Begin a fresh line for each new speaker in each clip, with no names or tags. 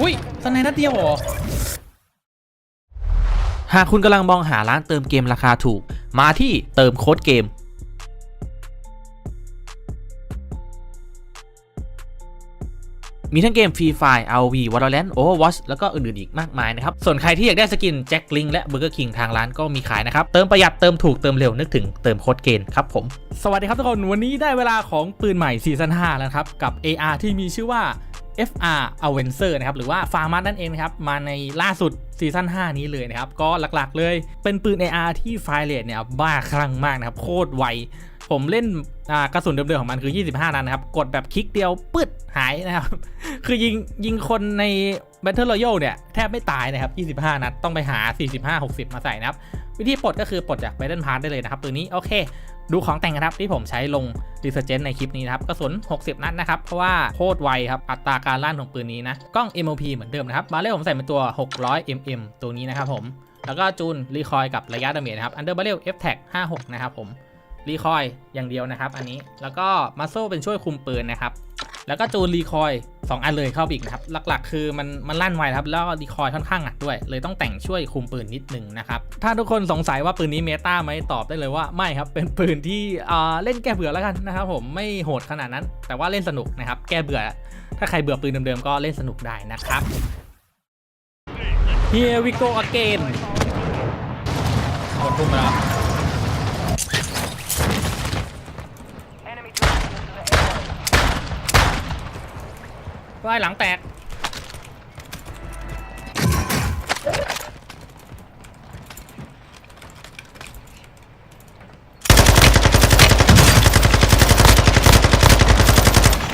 อุ้ยสไนนัดเดียวเหรอ
หากคุณกำลังมองหาร้านเติมเกมราคาถูก มาที่เติมโค้ดเกม มีทั้งเกม Free Fire ROV Valorant Overwatch แล้วก็อื่นๆอีกมากมายนะครับ ส่วนใครที่อยากได้สกินแจ็คลิงและ Burger King ทางร้านก็มีขายนะครับ เติมประหยัดเติมถูกเติมเร็วนึกถึงเติมโค้ดเกณฑ์ครับผม
สวัสดีครับทุกคน วันนี้ได้เวลาของปืนใหม่ซีซั่น5แล้วครับ กับ AR ที่มีชื่อว่า FR Avencer นะครับหรือว่า f a r m a s นั่นเองนะครับมาในล่าสุดซีซั่น5 นี้เลยนะครับ ก็หลักๆเลยเป็นปืน AR ที่ไฟเรทเนี่ยบ้าคลั่งมากนะครับ โคตรไว ผมเล่นกระสุนเดิมๆของมันคือ 25 นัดนะครับ กดแบบคลิกเดียวปึ๊ดหายนะครับ คือยิงยิงคนใน Battle Royale เนี่ย แทบไม่ตายนะครับ 25 นัด ต้องไปหา 45 60 มาใส่นะครับ วิธีปลดก็คือปลดจาก Battle Pass ได้เลยนะครับ ตัวนี้โอเค ดูของแต่งครับที่ผมใช้ลง r e s e a r c h ในคลิปนี้นะครับกระสุน 60 นัดนะครับ เพราะว่าโคตรไวครับ อัตราการลั่นของปืนนี้นะ กล้อง MOP เหมือนเดิมนะครับ บาเรลผมใส่เป็นตัว 600 mm ตัวนี้นะครับผม แล้วก็จูนรีคอยกับระยะดาเมจนะครับ Under Barrel F Tag 56 นะครับผมรีคอยอย่างเดียวนะครับ อันนี้แล้วก็มัสโซเป็นช่วยคุมปืนนะครับ แล้วก็จูนรีคอย2อันเลยเข้าอีกนะครับ หลักๆ คือมันมันลั่นไวครับ แล้วรีคอยค่อนข้างหนักด้วย เลยต้องแต่งช่วยคุมปืนนิดนึงนะครับ ถ้าทุกคนสงสัยว่าปืนนี้เมตาไหมตอบได้เลยว่าไม่ครับ เป็นปืนที่อ่าเล่นแก้เบื่อแล้วกันนะครับผม ไม่โหดขนาดนั้น แต่ว่าเล่นสนุกนะครับ แก้เบื่อ ถ้าใครเบื่อปืนเดิมๆ ก็เล่นสนุกได้นะครับ Here we go again กดปุ่มแล้ว
Enemy dropping into the AO.
ว่ายหลังแตก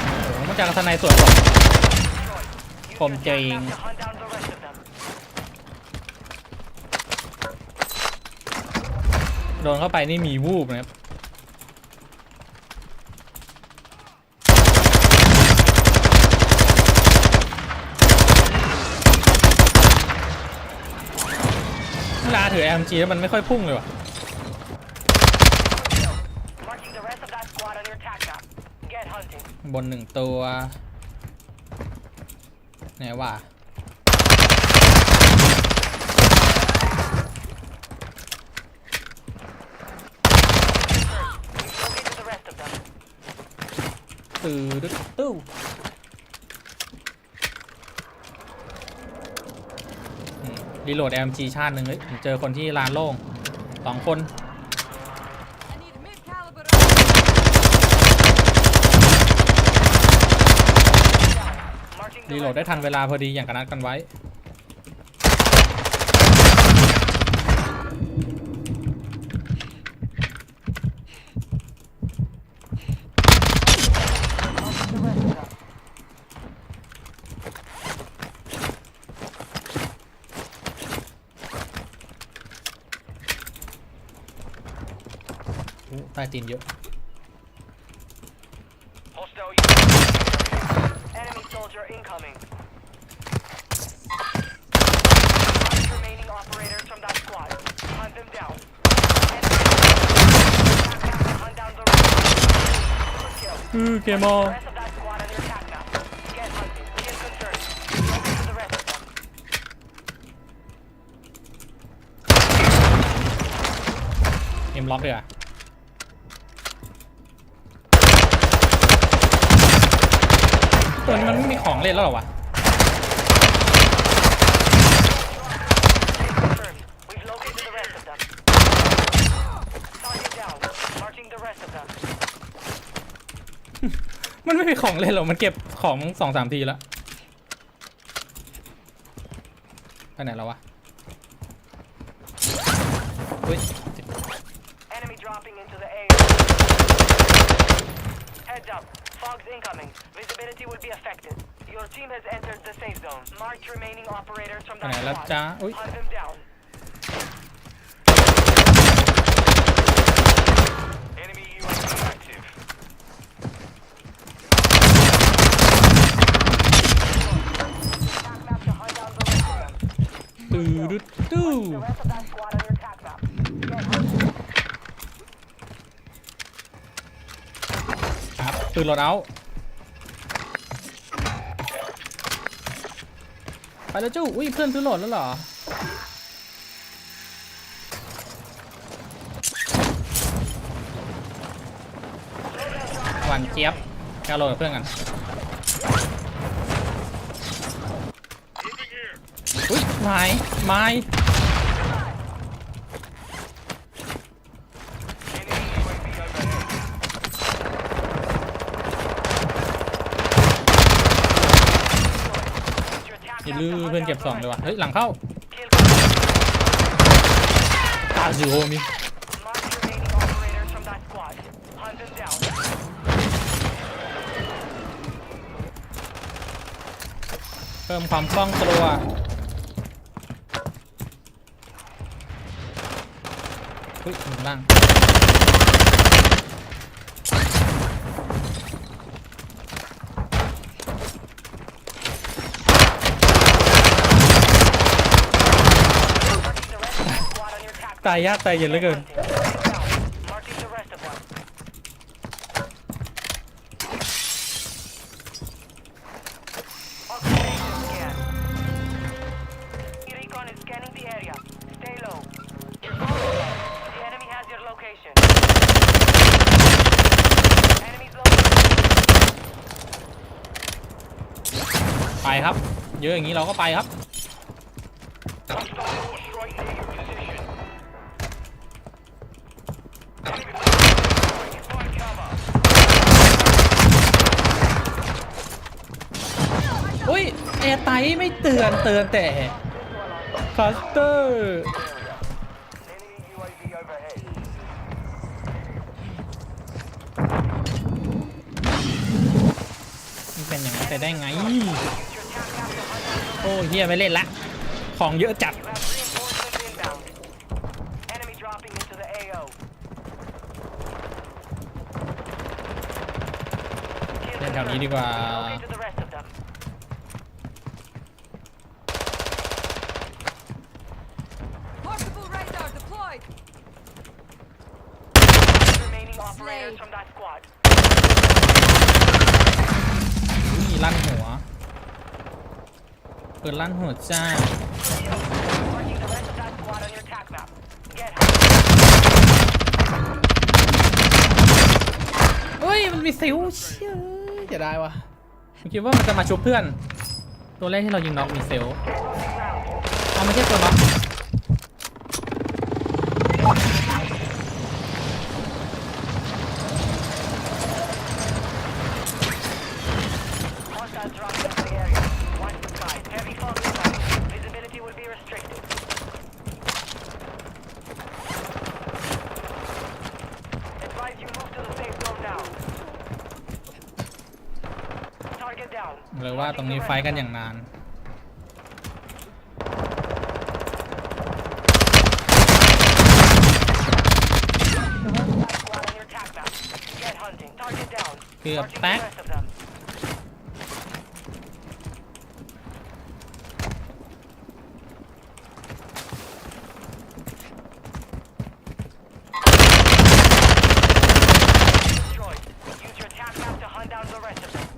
โอ้โหมันจากทนายสวนผม ผมเจง
Have to hunt down the rest of them.
โดนเข้าไปนี่มีวูบนะครับ เวลาถือ MG แล้วมันไม่ค่อยพุ่งเลยว่ะ
Marking the rest of that squad on your attack map. Get hunting.
บนหนึ่งตัว ไหนวะ
Located the rest of them.
ตื้อดึ๊ดตู้อืม รีโหลด MG ชาติหนึ่งเฮ้ยผมเจอคนที่ลานโล่งสองคนรีโหลดได้ทันเวลาพอดีอย่างกันนัดกันไว้ ใต้ตีนเยอะ
Hostile unit. Enemy soldier incoming. Five remaining operators from that squad. Hunt them down. Enemy- Hunt down the rest. Good kill.
อือเกมอ
The rest of that squad on your attack map. Get hunting. Kill confirmed. Locate the rest of them.
เอ็มล็อกเลยอ่ะ ตัวนี้มันไม่มีของเล่นแล้วเหรอวะ
Confirmed. We've located the rest of them. Target down. Marching the rest of them.
มันไม่มีของเล่นหรอกมันเก็บของสองสามทีแล้วไปไหนแล้ววะเฮ้ย
Enemy dropping into the air. Heads up. Fog's incoming. Visibility will be affected. Your team has entered the safe zone. Mark remaining operators from
ไป
that
ไหนแล้ว
squad.
จ้าอุ้ย
Hunt them down. Enemy UAV active. Attack map to hunt down the rest of them.
ตื้อดึ๊ดตู้
The rest of that squad
ปืนโหลดเอาไปแล้วจู้อุ้ยเพื่อนซื้อโหลดแล้วเหรอหวานเจี๊ยบแกโหลดกับเพื่อนกันอุ้ยไม้ไม้ ลืมเพื่อนเก็บสองเลยว่ะเฮ้ยหลังเข้าตาซิโอมี
Mark remaining operators from that squad. Hunt them down.
เพิ่มความคล่องตัวอุ้ยหนึ่งล่าง
Marking the rest of that squad on your attack
ตายยากตายเย็นเหลือเกิน
ลย
ไปครับ เยอะอย่างนี้เราก็ไปครับ
Hostile strike near your position. Find cover.
อุ้ยแอร์ไตไม่เตือนเตือนแต่คลัสเตอร์เป็นอย่างนั้แต่ได้ไง โอ้เฮียไม่เล่นละ ของเยอะจัดเล่นแถวนี้ดีกว่า
Relocate to the rest of them.
Portable radar deployed.
Remaining operators
Slade.
from that squad.
นี่ลั่นหัว เปิดลั่นหัวจ้า
Marking the rest of that squad on your attack map. Get
เฮ้ย มันมีซิลเชื่อจะได้วะผมคิดว่ามันจะมาชุบเพื่อน ตัวแรกที่เรายิงน็อกมีเซลล
round.
เอาไม่ใช่ตัวน็อก หรือว่าตรงนี้ไฟกันอย่างนาน เกือ
แแต
ก
rest of them. Destroyed. Use your attack map to hunt down the rest of them.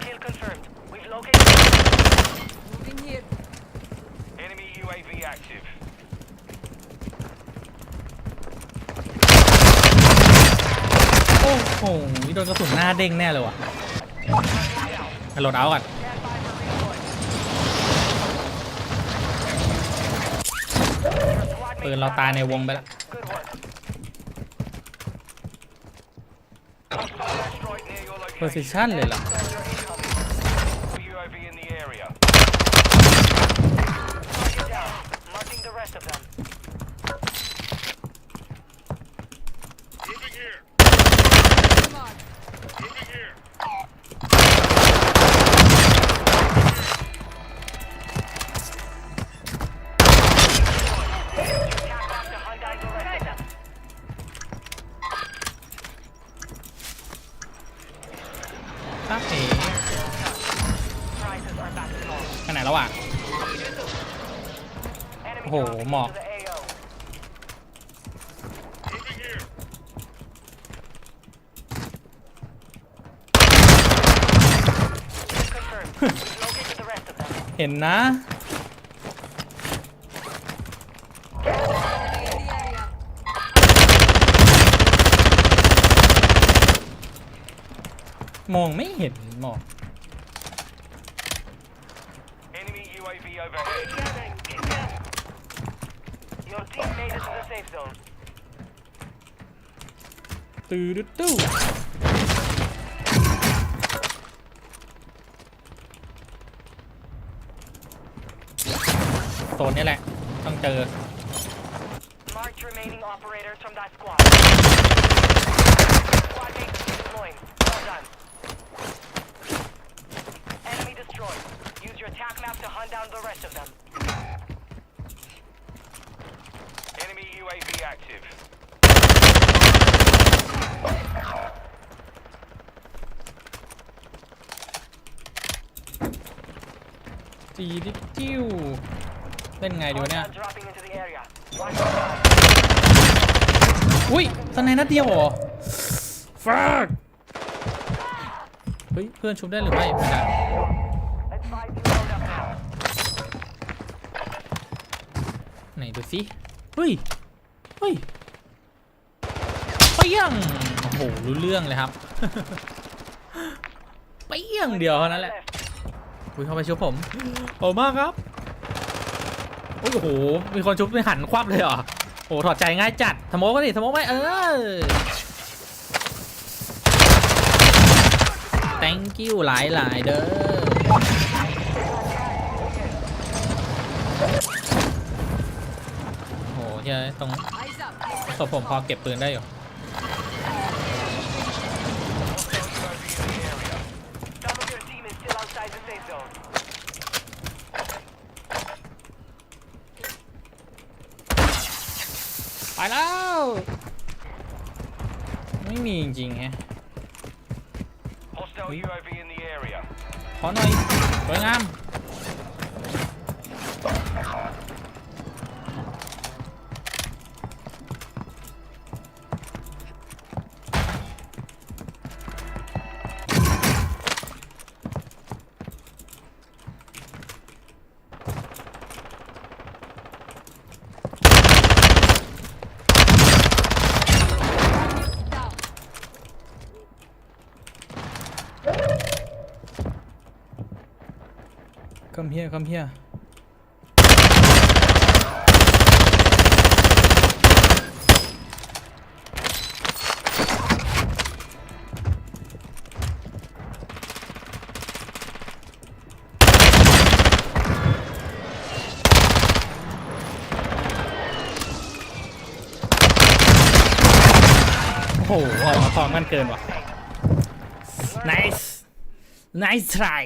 Kill confirmed. We've located.
Moving here.
Enemy UAV active.
โอ้โหโดนกระสุนหน้า เด้งแน่เลยว่ะโหลดเอาก่อนปืนเราตายในวงไปแล้วโพสิชันเลยเหรอ มอ
ก
เห็นนะ มองไม่เห็นหมอก
safe zone.
ตื้อดตู้ โซนนี้แหละ ต้องเจอ
Marked remaining operators from that squad. Squad mates deploying. Well done. Enemy destroyed. Use your attack map to hunt down the rest of them. UAV active.
จีดิจิ้วเล่นไงดีวะเนี่ย
Hostiles dropping into the area. Watch your back.
อุ้ยสไนนัดเดียวเหรอฟาดเฮ้ย เพื่อนชุบได้หรือไม่ไม่ได้
Let's fight you load up now.
ไหนดูสิเฮ้ย เฮ้ยเปี้ยงโอ้โหรู้เรื่องเลยครับ เปี้ยงเดียวเท่านั้นแหละ
Left.
คุยเข้าไปชุบผมโอ้มากครับโอ้โห มีคนชุบไปหันควับเลยเหรอโอ้ถอดใจง่ายจัดสโมกก็ดิสโมกไหมเออ thank you หลายหลายๆเด้อโอ้โหเฮ้ยตรง ศพผมพอเก็บปืนได้อยู่
Some of your team is still outside the safe zone.
ไปแล้ว ไม่มีจริงๆแฮะ
Hostile UAV in the area.
ขอหน่อยสวยงาม here come here โอ้โหออกมาพร้อมกันเกินว่ะ nice nice try